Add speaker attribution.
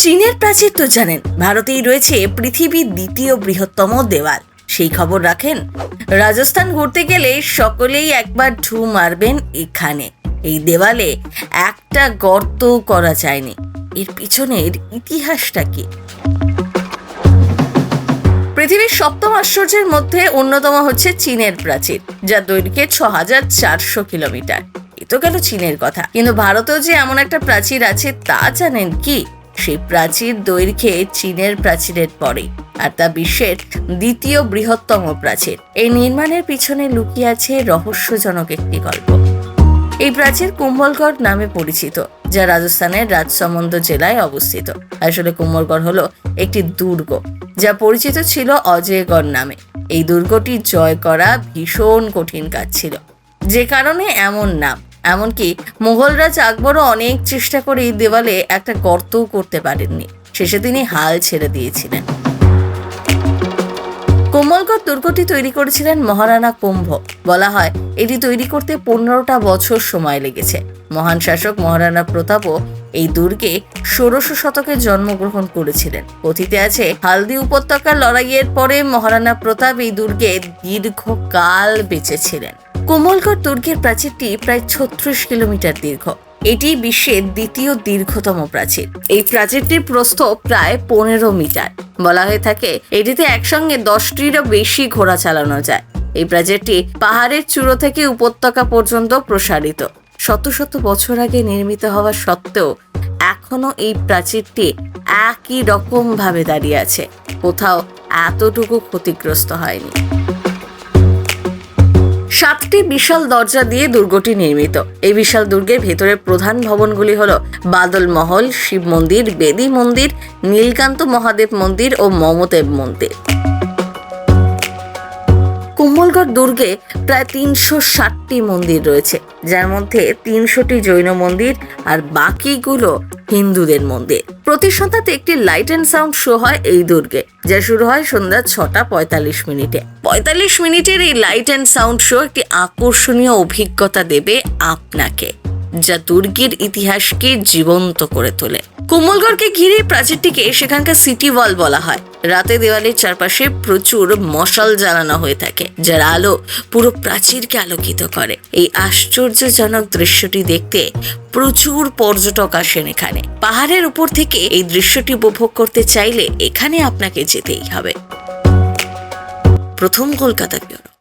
Speaker 1: চীনের প্রাচীর তো জানেন, ভারতেই রয়েছে পৃথিবীর দ্বিতীয় বৃহত্তম দেওয়াল। সেই খবর রাখেন, রাজস্থান ঘুরতে গেলে সকলেই একবার ঢু মারবেন এখানে। এই দেওয়ালে একটা গর্ত করা যায়নি। এর পিছনের ইতিহাসটা কি? পৃথিবীর সপ্তম আশ্চর্যের মধ্যে অন্যতম হচ্ছে চীনের প্রাচীর, যা দৈর্ঘ্যে ছ হাজার চারশো কিলোমিটার। এ তো গেল চীনের কথা। কিন্তু ভারতেও যে এমন একটা প্রাচীর আছে তা জানেন কি? সেই প্রাচীর দৈর্ঘ্যে চীনের প্রাচীরের পরে, আর তা বিশ্বের দ্বিতীয় বৃহত্তম প্রাচীর। এই নির্মাণের পিছনে লুকিয়ে আছে রহস্যজনক একটি গল্প। এই প্রাচীর কুম্ভলগড় নামে পরিচিত, যা রাজস্থানের রাজসমন্দ জেলায় অবস্থিত। আসলে কুম্ভলগড় হলো একটি দুর্গ, যা পরিচিত ছিল অজয়গড় নামে। এই দুর্গটি জয় করা ভীষণ কঠিন কাজ ছিল। যে কারণে এমন নাম। এমনকি মুঘল রাজ আকবরও অনেক চেষ্টা করে এই দেওয়ালে একটা গর্তও করতে পারেননি। শেষে তিনি হাল ছেড়ে দিয়েছিলেন। কোমলগড় দুর্গটি তৈরি করেছিলেন মহারানা কুম্ভ। বলা হয়, এটি তৈরি করতে পনেরোটা বছর সময় লেগেছে। মহান শাসক মহারানা প্রতাপও এই দুর্গে ষোড়শ শতকে জন্মগ্রহণ করেছিলেন। কথিতে আছে হালদি উপত্যকার লড়াইয়ের পরে মহারানা প্রতাপ এই দুর্গে দীর্ঘকাল বেঁচেছিলেন। কোমলগড় দুর্গের প্রাচীরটি প্রায় ছত্রিশ কিলোমিটার দীর্ঘ। এটি বিশ্বের দ্বিতীয় দীর্ঘতম প্রাচীর। এই প্রাচীরটির প্রস্থ প্রায় পনেরো মিটার। বলা হয়ে থাকে, এটিতে একসঙ্গে দশটিরও বেশি ঘোড়া চালানো যায়। এই প্রাচীরটি পাহাড়ের চূড়ো থেকে উপত্যকা পর্যন্ত প্রসারিত। শত শত বছর আগে নির্মিত হওয়া সত্ত্বেও এখনও এই প্রাচীরটি একই রকম ভাবে দাঁড়িয়ে আছে। কোথাও এতটুকু ক্ষতিগ্রস্ত হয়নি। সাতটি বিশাল দরজা দিয়ে দুর্গটি নির্মিত। এই বিশাল দুর্গের ভেতরের প্রধান ভবনগুলি হল বাদল মহল, শিব মন্দির, বেদী মন্দির, নীলকান্ত মহাদেব মন্দির ও মমদেব মন্দির। কুম্ভলগড় দুর্গে প্রায় তিনশো ষাটটি মন্দির রয়েছে, যার মধ্যে তিনশোটি জৈন মন্দির আর বাকিগুলো হিন্দুদের মন্দির। প্রতি সন্ধ্যাতে একটি লাইট অ্যান্ড সাউন্ড শো হয় এই দুর্গে, যা শুরু হয় সন্ধ্যা ছটা পঁয়তাল্লিশ মিনিটে। পঁয়তাল্লিশ মিনিটের এই লাইট অ্যান্ড সাউন্ড শো একটি আকর্ষণীয় অভিজ্ঞতা দেবে আপনাকে, যা দুর্গের ইতিহাসকে জীবন্ত করে তোলে। কোমলগড়কে ঘিরে প্রাচীরটিকে সেখানকার সিটি ওয়াল বলা হয়। রাতে দেওয়ালের চারপাশে প্রচুর মশাল জ্বালানো হয়ে থাকে, যার আলো পুরো প্রাচীরকে আলোকিত করে। এই আশ্চর্যজনক দৃশ্যটি দেখতে প্রচুর পর্যটক আসেন এখানে। পাহাড়ের উপর থেকে এই দৃশ্যটি উপভোগ করতে চাইলে এখানে আপনাকে যেতেই হবে। প্রথম কলকাতা ব্যুরো।